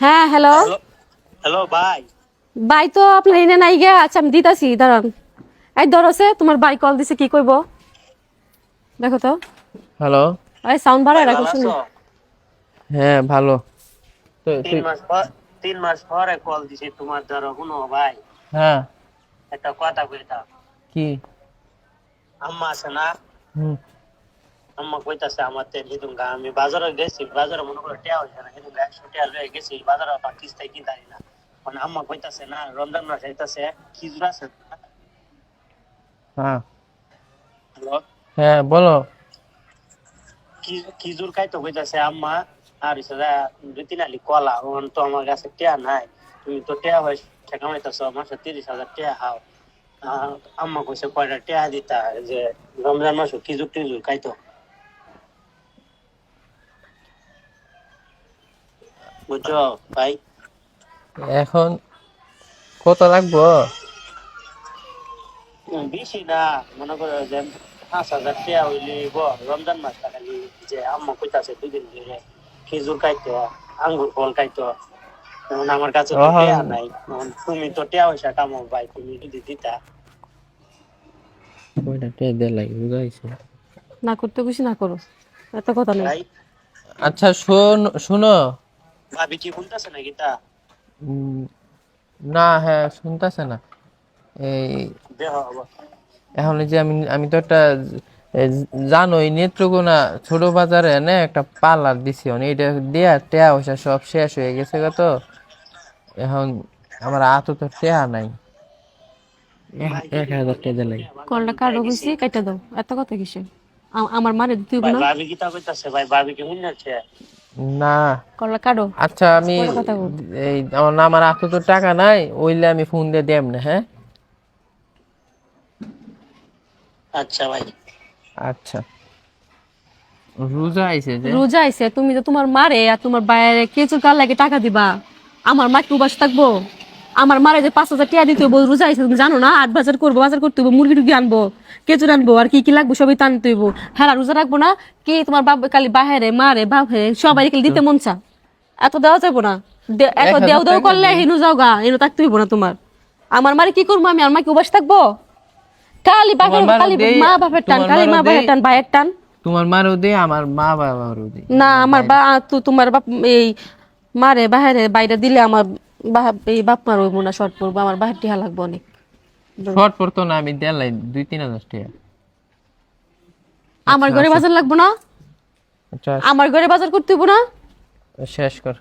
হ্যাঁ hello hello ভাই by তো আপনার এনে নাই গে আচ্ছা আমি দিতাছি দাঁড়ান। এই ধরছে তোমার বাই কল দিছে কি কইব? দেখো তো। হ্যালো এই সাউন্ড বাড়ায় রাখো ভালো শুনি হ্যাঁ ভালো। তো তিন মাস পর তিন মাস পরে কল দিছে তোমার ধরো শুনো ভাই হ্যাঁ। একটা কথা কইতা কি? আম্মা আছে না? হুম। আম্মা কইতাছে আমার তেল হিদুম গা আমি বাজারে গেছি বাজারে মনে করে টিয়া হইছে না হিদুম গা একশো টিয়া লয়ে গেছি বাজারে পাকিস্তান কিনতারি না। মানে আম্মা কইতাছে না রমজান মাস আইতাছে খিজুর আছে হ্যাঁ। হ্যালো? হ্যাঁ বলো। খিজুর খাইতো কইতাছে আম্মা আর দুই তিন আলি কলা ওখান তো আমার কাছে টিয়া নাই তুমি তো টিয়া হয়েছে টাকা মাইতাছো মাসে তিরিশ হাজার টিয়া হাও আহ, আম্মা কইছে কয়টা টিয়া দিতা যে রমজান মাসে খিজুর টিজুর খাইতো বুঝছ ভাই। এখন কত লাগবো? বেশি না মনে করো যে পাঁচ হাজার হইলি রমজান মাস খালি যে আম্মা কইতাছে দুদিন ধরে খেজুর খাইতো আঙ্গুর ফল খাইতো। আমার কাছে তো। নাই। তুমি তো টিয়া পয়সা ভাই তুমি যদি দিতা। কয়টা টেয়ে দে লাগে বুঝাইছে না করতে খুশি না করো এত কথা নেই। ভাই। আচ্ছা শোন শুনো। ভাবি কি শুনতেছে নাকি তা? না হ্যাঁ শুনতেছে না। এই এখন যে আমি আমি তো একটা জানোই নেত্রকোনা ছোট বাজারে না একটা পার্লার দিছি মানে এটা দেয়া টেয়া পয়সা সব শেষ হয়ে গেছে গো তো। এখন আমার আত তো টেয়া নাই। এক- হাজার টাকা লাগে কলটা কাটো হইছি কাইটা দাও। এত কথা কিসে আমার মারে দিতে হইব না। ভাবি কি তা কইতাছে? ভাই ভাবি কি শুনছে না কলটা কাটো? আচ্ছা আমি। এই আমার না আমার আত তো টাকা নাই ওইলে আমি ফোন দিয়ে দেব না হ্যাঁ? আচ্ছা ভাই। আচ্ছা। রোজা আইছে যে? রোজা আইছে তুমি তো তোমার মারে আর তোমার বাইরে কেচুর কার লাগে টাকা দিবা? আমার মা কি উপাস থাকব। আমার মারে যে পাঁচ হাজার টাকা দিতে হইব রোজা আইছে তুমি জানো না? আট বাজার করব বাজার করতে হইব মুরগি টুরগি আনব কেঁচুর আনব আর কি কি লাগবে সবই তো আনতে হইব। হ্যাঁ রোজা রাখব না কি তোমার বাপ কালি বাহারে মারে বাপে সবাই খালি দিতে মন চা এত দেওয়া যাব না। এত দেও দেও করলে হেনু যাও গা হেনু থাকতে হইব না তোমার। আমার মারে কি করব আমি? আর মা কি উপাস থাকব? কালি বাপের কালি মা বাপের টান কালি মা বাপের টান ভাইয়ের টান। তোমার মারও দে আমার মা বাবারও দে। না আমার বা তু- তোমার বাপ এই মারে বাহিরে বাইরে দিলে আমার এই বাপ মার হইব না শর্ট পরবো আমার বাহির টিহা লাগবে অনেক। শর্ট পরতো না আমি দেলাই দুই তিন হাজার টিহা। আমার ঘরে বাজার লাগবো না? আচ্ছা। আমার ঘরে বাজার করতে হইব না? শেষ কর।